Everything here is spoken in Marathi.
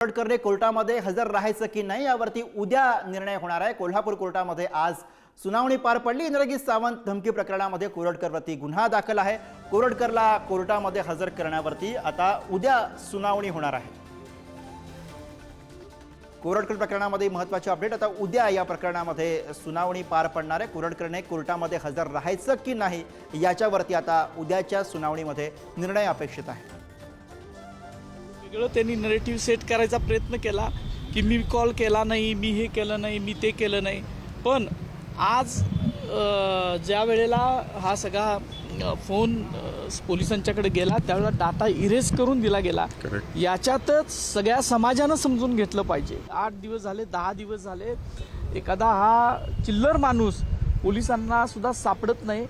कोर्टकरने कोर्टामध्ये हजर राहायचं की नाही यावरती उद्या निर्णय होणार आहे. कोल्हापूर कोर्टामध्ये आज सुनावणी पार पडली. इंद्रजित सावंत धमकी प्रकरणामध्ये कोरडकरवरती गुन्हा दाखल आहे. कोरडकरला कोर्टामध्ये हजर करण्यावरती आता उद्या सुनावणी होणार आहे. कोरडकर प्रकरणामध्ये महत्त्वाचे अपडेट आता उद्या या प्रकरणामध्ये सुनावणी पार पडणार आहे. कोरडकरने कोर्टामध्ये हजर राहायचं की नाही याच्यावरती आता उद्याच्या सुनावणीमध्ये निर्णय अपेक्षित आहे. वेगळं. त्यांनी नरेटिव्ह सेट करायचा प्रयत्न केला की मी कॉल केला नाही मी हे केलं नाही मी ते केलं नाही. पण आज ज्या वेळेला हा सगळा फोन पोलिसांच्याकडे गेला त्यावेळेला डाटा इरेज करून दिला गेला. याच्यातच सगळ्या समाजानं समजून घेतलं पाहिजे. आठ दिवस झाले दहा दिवस झाले एखादा हा चिल्लर माणूस पोलिसांना सुद्धा सापडत नाही.